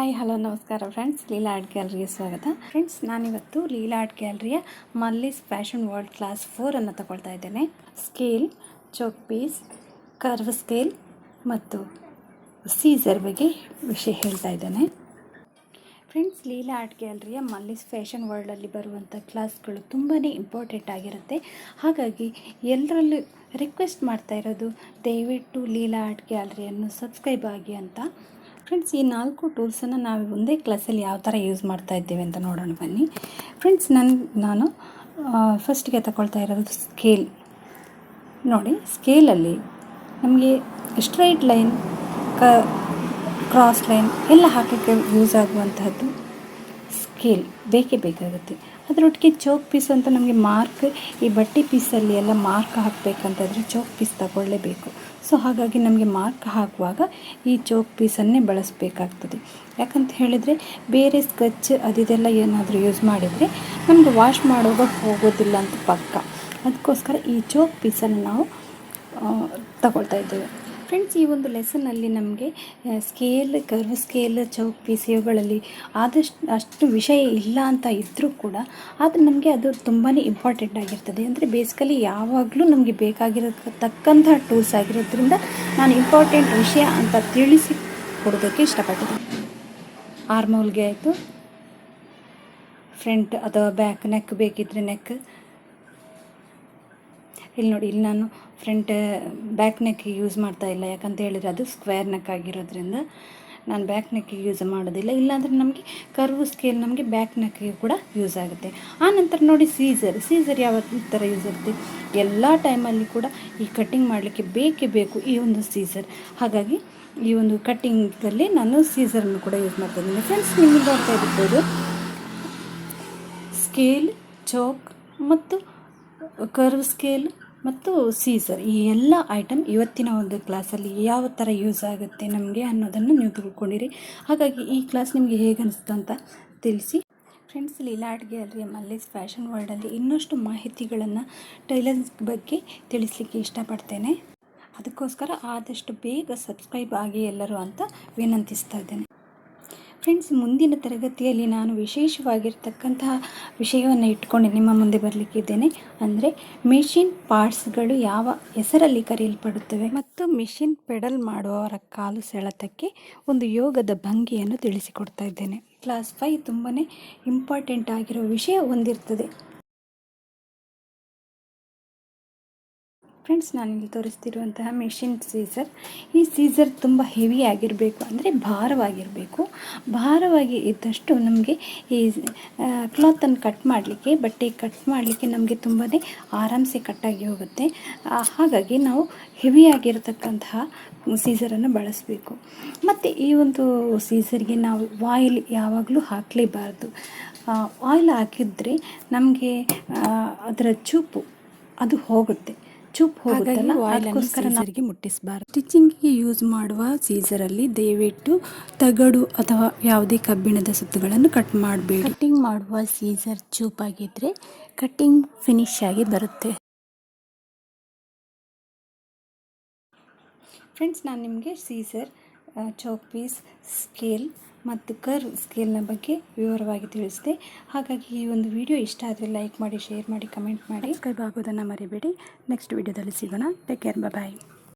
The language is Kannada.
ಹಾಯ್, ಹಲೋ, ನಮಸ್ಕಾರ ಫ್ರೆಂಡ್ಸ್ ಲೀಲಾ ಆರ್ಟ್ ಗ್ಯಾಲರಿಗೆ ಸ್ವಾಗತ. ಫ್ರೆಂಡ್ಸ್ ನಾನಿವತ್ತು ಲೀಲಾ ಆರ್ಟ್ ಗ್ಯಾಲರಿಯ ಮಲ್ಲಿಸ್ ಫ್ಯಾಷನ್ ವರ್ಲ್ಡ್ ಕ್ಲಾಸ್ ಫೋರನ್ನು ತಗೊಳ್ತಾ ಇದ್ದೇನೆ. Scale chalk piece curve scale ಮತ್ತು ಸೀಸರ್ ಬಗ್ಗೆ ವಿಷಯ ಹೇಳ್ತಾ ಇದ್ದೇನೆ. ಫ್ರೆಂಡ್ಸ್ ಲೀಲಾ ಆರ್ಟ್ ಗ್ಯಾಲರಿಯ ಮಲ್ಲಿಸ್ ಫ್ಯಾಷನ್ ವರ್ಲ್ಡಲ್ಲಿ ಬರುವಂಥ ಕ್ಲಾಸ್ಗಳು ತುಂಬಾ ಇಂಪಾರ್ಟೆಂಟ್ ಆಗಿರುತ್ತೆ. ಹಾಗಾಗಿ ಎಲ್ಲರಲ್ಲೂ ರಿಕ್ವೆಸ್ಟ್ ಮಾಡ್ತಾ ಇರೋದು, ದಯವಿಟ್ಟು ಲೀಲಾ ಆರ್ಟ್ ಗ್ಯಾಲರಿಯನ್ನು ಸಬ್ಸ್ಕ್ರೈಬ್ ಆಗಿ ಅಂತ. ಫ್ರೆಂಡ್ಸ್ ಈ ನಾಲ್ಕು ಟೂಲ್ಸನ್ನು ನಾವು ಒಂದೇ ಕ್ಲಾಸಲ್ಲಿ ಯಾವ ಥರ ಯೂಸ್ ಮಾಡ್ತಾ ಇದ್ದೇವೆ ಅಂತ ನೋಡೋಣ ಬನ್ನಿ. ಫ್ರೆಂಡ್ಸ್ ನನ್ನ ನಾನು ಫಸ್ಟಿಗೆ ತಗೊಳ್ತಾ ಇರೋದು ಸ್ಕೇಲ್ ನೋಡಿ ಸ್ಕೇಲಲ್ಲಿ ನಮಗೆ ಸ್ಟ್ರೈಟ್ ಲೈನ್ ಕ ಕ್ರಾಸ್ ಲೈನ್ ಎಲ್ಲ ಹಾಕಲಿಕ್ಕೆ ಯೂಸ್ ಆಗುವಂತಹದ್ದು ಸ್ಕೇಲ್ ಬೇಕೇ ಬೇಕಾಗುತ್ತೆ. ಅದರೊಟ್ಟಿಗೆ ಚೌಕ್ ಪೀಸ್ ಅಂತ ನಮಗೆ ಮಾರ್ಕ್, ಈ ಬಟ್ಟೆ ಪೀಸಲ್ಲಿ ಎಲ್ಲ ಮಾರ್ಕ್ ಹಾಕಬೇಕಂತಂದರೆ ಚೌಕ್ ಪೀಸ್ ತಗೊಳ್ಳೇಬೇಕು. ಸೊ ಹಾಗಾಗಿ ನಮಗೆ ಮಾರ್ಕ್ ಹಾಕುವಾಗ ಈ ಚೌಕ್ ಪೀಸನ್ನೇ ಬಳಸಬೇಕಾಗ್ತದೆ. ಯಾಕಂತ ಹೇಳಿದರೆ ಬೇರೆ ಸ್ಕೆಚ್ ಅದಿದೆಲ್ಲ ಏನಾದರೂ ಯೂಸ್ ಮಾಡಿದರೆ ನಮಗೆ ವಾಶ್ ಮಾಡುವಾಗ ಹೋಗೋದಿಲ್ಲ ಅಂತ ಪಕ್ಕ. ಅದಕ್ಕೋಸ್ಕರ ಈ ಚೌಕ್ ಪೀಸನ್ನು ನಾವು ತಗೊಳ್ತಾ ಇದ್ದೇವೆ. ಫ್ರೆಂಡ್ಸ್ ಈ ಒಂದು ಲೆಸನಲ್ಲಿ ನಮಗೆ scale curve scale chalk piece ಇವುಗಳಲ್ಲಿ ಆದಷ್ಟು, ಅಷ್ಟು ವಿಷಯ ಇಲ್ಲ ಅಂತ ಇದ್ದರೂ ಕೂಡ ಆದರೆ ನಮಗೆ ಅದು ತುಂಬಾ ಇಂಪಾರ್ಟೆಂಟ್ ಆಗಿರ್ತದೆ. ಅಂದರೆ ಬೇಸಿಕಲಿ ಯಾವಾಗಲೂ ನಮಗೆ ಬೇಕಾಗಿರತಕ್ಕಂತಹ ಟೂಲ್ಸ್ ಆಗಿರೋದ್ರಿಂದ ನಾನು ಇಂಪಾರ್ಟೆಂಟ್ ವಿಷಯ ಅಂತ ತಿಳಿಸಿ ಕೊಡೋದಕ್ಕೆ ಇಷ್ಟಪಡ್ತೀನಿ. ಆರ್ಮೋಲ್ಗೆ ಆಯಿತು. ಫ್ರಂಟ್ ಅಥವಾ ಬ್ಯಾಕ್ ನೆಕ್ ಬೇಕಿದ್ದರೆ ನೆಕ್ ಇಲ್ಲಿ ನೋಡಿ, ಇಲ್ಲಿ ನಾನು ಫ್ರಂಟ್ ಬ್ಯಾಕ್ ನೆಕ್ ಯೂಸ್ ಮಾಡ್ತಾ ಇಲ್ಲ. ಯಾಕಂತ ಹೇಳಿದ್ರೆ ಅದು ಸ್ಕ್ವೇರ್ ನೆಕ್ ಆಗಿರೋದ್ರಿಂದ ನಾನು ಬ್ಯಾಕ್ ನೆಕ್ಕಿಗೆ ಯೂಸ್ ಮಾಡೋದಿಲ್ಲ. ಇಲ್ಲಾಂದರೆ ನಮಗೆ ಕರ್ವ್ ಸ್ಕೇಲ್ ನಮಗೆ ಬ್ಯಾಕ್ ನೆಕ್ಕಿಗೆ ಕೂಡ ಯೂಸ್ ಆಗುತ್ತೆ. ಆ ನಂತರ ನೋಡಿ ಸೀಸರ್ ಸೀಸರ್ ಯಾವ ಥರ ಯೂಸ್ ಆಗುತ್ತೆ? ಎಲ್ಲ ಟೈಮಲ್ಲಿ ಕೂಡ ಈ ಕಟ್ಟಿಂಗ್ ಮಾಡಲಿಕ್ಕೆ ಬೇಕೇ ಬೇಕು ಈ ಒಂದು ಸೀಸರ್ ಹಾಗಾಗಿ ಈ ಒಂದು ಕಟ್ಟಿಂಗಲ್ಲಿ ನಾನು ಸೀಸರನ್ನು ಕೂಡ ಯೂಸ್ ಮಾಡ್ತಾ ಇದ್ದೀನಿ. ಫ್ರೆಂಡ್ಸ್ ನಿಮಗೆ ನೋಡ್ತಾ ಇರ್ಬೋದು ಸ್ಕೇಲ್ ಚೌಕ್ ಮತ್ತು ಕರ್ವ್ ಸ್ಕೇಲ್ ಮತ್ತು ಸೀಸರ್ ಈ ಎಲ್ಲ ಐಟಮ್ ಇವತ್ತಿನ ಒಂದು ಕ್ಲಾಸಲ್ಲಿ ಯಾವ ಥರ ಯೂಸ್ ಆಗುತ್ತೆ ನಮಗೆ ಅನ್ನೋದನ್ನು ನೀವು ತಿಳ್ಕೊಂಡಿರಿ. ಹಾಗಾಗಿ ಈ ಕ್ಲಾಸ್ ನಿಮಗೆ ಹೇಗೆ ಅನಿಸ್ತು ಅಂತ ತಿಳಿಸಿ. Friends Leela art gallery Malli's fashion ವರ್ಲ್ಡಲ್ಲಿ ಇನ್ನಷ್ಟು ಮಾಹಿತಿಗಳನ್ನು ಟೈಲರ್ಸ್ ಬಗ್ಗೆ ತಿಳಿಸ್ಲಿಕ್ಕೆ ಇಷ್ಟಪಡ್ತೇನೆ. ಅದಕ್ಕೋಸ್ಕರ ಆದಷ್ಟು ಬೇಗ ಸಬ್ಸ್ಕ್ರೈಬ್ ಆಗಿ ಎಲ್ಲರೂ ಅಂತ ವಿನಂತಿಸ್ತಾ ಇದ್ದೇನೆ. ಫ್ರೆಂಡ್ಸ್ ಮುಂದಿನ ತರಗತಿಯಲ್ಲಿ ನಾನು ವಿಶೇಷವಾಗಿರ್ತಕ್ಕಂತಹ ವಿಷಯವನ್ನು ಇಟ್ಕೊಂಡು ನಿಮ್ಮ ಮುಂದೆ ಬರಲಿಕ್ಕಿದ್ದೇನೆ ಅಂದರೆ ಮೆಷಿನ್ ಪಾರ್ಟ್ಸ್ಗಳು ಯಾವ ಹೆಸರಲ್ಲಿ ಕರೆಯಲ್ಪಡುತ್ತವೆ ಮತ್ತು ಮೆಷಿನ್ ಪೆಡಲ್ ಮಾಡುವವರ ಕಾಲು ಸೆಳೆತಕ್ಕೆ ಒಂದು ಯೋಗದ ಭಂಗಿಯನ್ನು ತಿಳಿಸಿಕೊಡ್ತಾ ಇದ್ದೇನೆ. ಕ್ಲಾಸ್ ಫೈ ತುಂಬಾ ಇಂಪಾರ್ಟೆಂಟ್ ಆಗಿರೋ ವಿಷಯ ಹೊಂದಿರ್ತದೆ ಫ್ರೆಂಡ್ಸ್ ನಾನಿಲ್ಲಿ ತೋರಿಸ್ತಿರುವಂತಹ ಮೆಷಿನ್ ಸೀಸರ್ ಈ ಸೀಸರ್ ತುಂಬ ಹೆವಿ ಆಗಿರಬೇಕು ಅಂದರೆ ಭಾರವಾಗಿರಬೇಕು. ಭಾರವಾಗಿ ಇದ್ದಷ್ಟು ನಮಗೆ ಈ ಕ್ಲಾತನ್ನು ಕಟ್ ಮಾಡಲಿಕ್ಕೆ, ಬಟ್ಟೆ ಕಟ್ ಮಾಡಲಿಕ್ಕೆ ನಮಗೆ ತುಂಬಾ ಆರಾಮ್ಸೆ ಕಟ್ಟಾಗಿ ಹೋಗುತ್ತೆ. ಹಾಗಾಗಿ ನಾವು ಹೆವಿಯಾಗಿರತಕ್ಕಂತಹ ಸೀಸರನ್ನು ಬಳಸಬೇಕು. ಮತ್ತು ಈ ಒಂದು ಸೀಸರ್ಗೆ ನಾವು ಆಯಿಲ್ ಯಾವಾಗಲೂ ಹಾಕಲೇಬಾರ್ದು. ಆಯಿಲ್ ಹಾಕಿದರೆ ನಮಗೆ ಅದರ ಚೂಪು, ಅದು ಹೋಗುತ್ತೆ. ಚುಪ್ ಹೋಗುತ್ತಲ್ಲ? ಅದಕ್ಕೋಸ್ಕರ ಮುಟ್ಟಿಸಬಾರ್ದು. ಸ್ಟಿಚಿಂಗಿಗೆ ಯೂಸ್ ಮಾಡುವ ಸೀಸರಲ್ಲಿ ದಯವಿಟ್ಟು ತಗಡು ಅಥವಾ ಯಾವುದೇ ಕಬ್ಬಿಣದ ಸುತ್ತುಗಳನ್ನು ಕಟ್ ಮಾಡಬೇಡಿ. ಕಟ್ಟಿಂಗ್ ಮಾಡುವ ಸೀಸರ್ ಚೂಪ್ ಆಗಿದ್ರೆ ಕಟ್ಟಿಂಗ್ ಫಿನಿಶ್ ಆಗಿ ಬರುತ್ತೆ. ಫ್ರೆಂಡ್ಸ್ ನಾನು ನಿಮಗೆ ಸೀಸರ್ ಚೌಕ್ ಪೀಸ್ ಸ್ಕೇಲ್ ಮತ್ತು ಕರ್ ಸ್ಕೇಲ್ನ ಬಗ್ಗೆ ವಿವರವಾಗಿ ತಿಳಿಸಿದೆ. ಹಾಗಾಗಿ ಈ ಒಂದು ವಿಡಿಯೋ ಇಷ್ಟ ಆದರೆ ಲೈಕ್ ಮಾಡಿ, ಶೇರ್ ಮಾಡಿ, ಕಮೆಂಟ್ ಮಾಡಿ. ಸಬ್ಸ್ಕ್ರೈಬ್ ಆಗೋದನ್ನು ಮರಿಬೇಡಿ. ನೆಕ್ಸ್ಟ್ ವಿಡಿಯೋದಲ್ಲಿ ಸಿಗೋಣ. Take care bye